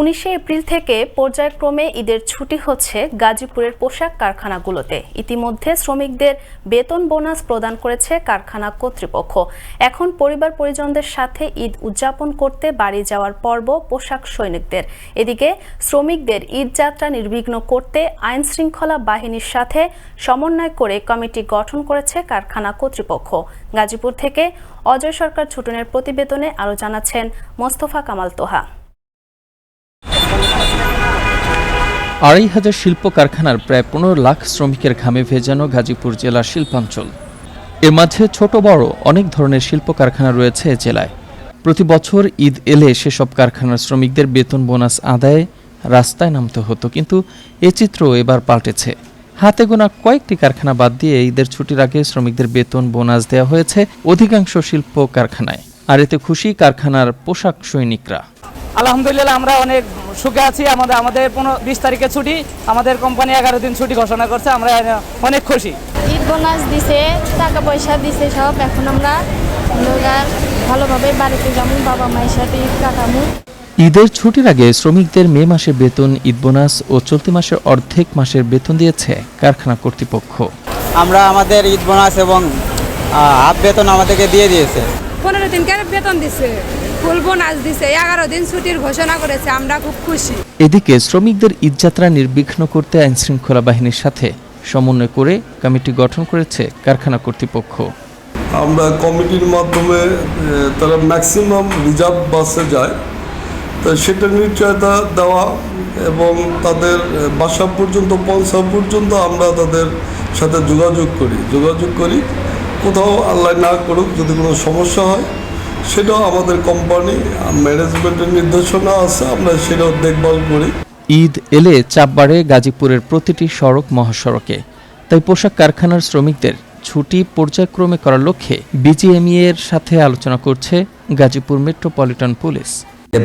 উনিশে এপ্রিল থেকে পর্যায়ক্রমে ঈদের ছুটি হচ্ছে গাজীপুরের পোশাক কারখানাগুলোতে। ইতিমধ্যে শ্রমিকদের বেতন বোনাস প্রদান করেছে কারখানা কর্তৃপক্ষ। এখন পরিবার পরিজনদের সাথে ঈদ উদযাপন করতে বাড়ি যাওয়ার পর্ব পোশাক সৈনিকদের। এদিকে শ্রমিকদের ঈদ যাত্রা নির্বিঘ্ন করতে আইন শৃঙ্খলা বাহিনীর সাথে সমন্বয় করে কমিটি গঠন করেছে কারখানা কর্তৃপক্ষ। গাজীপুর থেকে অজয় সরকার ছুটনের প্রতিবেদনে আরও জানাচ্ছেন মোস্তফা কামাল তোহা। আড়াই হাজার শিল্প কারখানার প্রায় পনেরো লাখ শ্রমিকের ঘামে ভেজানো গাজীপুর জেলার শিল্পাঞ্চল। এর মাঝে ছোট বড় অনেক ধরনের শিল্প কারখানা রয়েছে জেলায়। প্রতি বছর ঈদ এলে সেসব কারখানার শ্রমিকদের বেতন বোনাস আদায়ে রাস্তায় নামতে হতো, কিন্তু এ চিত্র এবার পাল্টেছে। হাতে গোনা কয়েকটি কারখানা বাদ দিয়ে ঈদের ছুটির আগে শ্রমিকদের বেতন বোনাস দেওয়া হয়েছে অধিকাংশ শিল্প কারখানায়, আর এতে খুশি কারখানার পোশাক সৈনিকরা। আলহামদুলিল্লাহ, আমরা অনেক সুখে আছি। আমাদের আমাদের পনেরো বিশ তারিখে ছুটি। আমাদের কোম্পানি এগারো দিন ছুটি ঘোষণা করছে। আমরা অনেক খুশি। ঈদ বোনাস দিছে টাকা পয়সা দিছে সব। এখন আমরা ভালোভাবে বাড়িতে যাব বাবা মায়ের সাথে ঈদ কাটামু ঈদের ছুটির আগে শ্রমিকদের মে মাসের বেতন ঈদ বোনাস ও চলতি মাসের অর্ধেক মাসের বেতন দিয়েছে কারখানা কর্তৃপক্ষ। আমরা আমাদের ঈদ বোনাস এবং হাফ বেতন আমাদেরকে দিয়ে দিয়েছে। পনেরো দিন কেন বেতন দিছে? ফুল বোনাস দিছে এগারো দিন ছুটির ঘোষণা করেছে আমরা খুব খুশি। এদিকে শ্রমিকদের ঈদযাত্রা নির্বিঘ্ন করতে আইনশৃঙ্খলা বাহিনীর সাথে সমন্বয় করে কমিটি গঠন করেছে কারখানা কর্তৃপক্ষ। আমরা কমিটির মাধ্যমে তারা ম্যাক্সিমাম রিজার্ভ বাসে যায়। তো সেটা নিশ্চয়তা দেওয়া এবং তাদের বাসা পর্যন্ত পৌঁছা পর্যন্ত আমরা তাদের সাথে যোগাযোগ করি। যোগাযোগ করি কোথাও আল্লাহ না করুক যদি কোনো সমস্যা হয় সেটাও আমাদের কোম্পানি ম্যানেজমেন্টের নির্দেশনা আছে, আমরা সেটাও দেখভাল করি। ঈদ এলে চাপ বাড়ে গাজীপুরের প্রতিটি সড়ক মহাসড়কে। তাই পোশাক কারখানার শ্রমিকদের ছুটি পর্যায়ক্রমে করার লক্ষ্যে বিজিএমই এর সাথে আলোচনা করছে গাজীপুর মেট্রোপলিটন পুলিশ।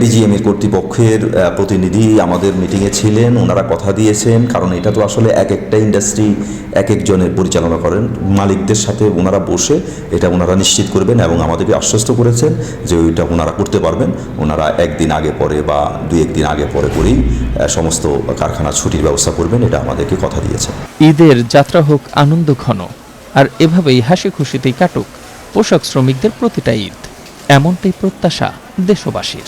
বিজিএমএর কর্তৃপক্ষের প্রতিনিধি আমাদের মিটিংয়ে ছিলেন, ওনারা কথা দিয়েছেন, কারণ এটা তো আসলে এক একটা ইন্ডাস্ট্রি এক একজনের পরিচালনা করেন। মালিকদের সাথে ওনারা বসে এটা ওনারা নিশ্চিত করবেন এবং আমাদেরকে আশ্বস্ত করেছেন যে ওইটা ওনারা করতে পারবেন। ওনারা একদিন আগে পরে বা দুই একদিন আগে পরে করেই সমস্ত কারখানা ছুটির ব্যবস্থা করবেন, এটা আমাদেরকে কথা দিয়েছেন। ঈদের যাত্রা হোক আনন্দ ঘন, আর এভাবেই হাসি খুশিতেই কাটুক পোশাক শ্রমিকদের প্রতিটা ঈদ। এমনটাই প্রত্যাশা দেশবাসীর।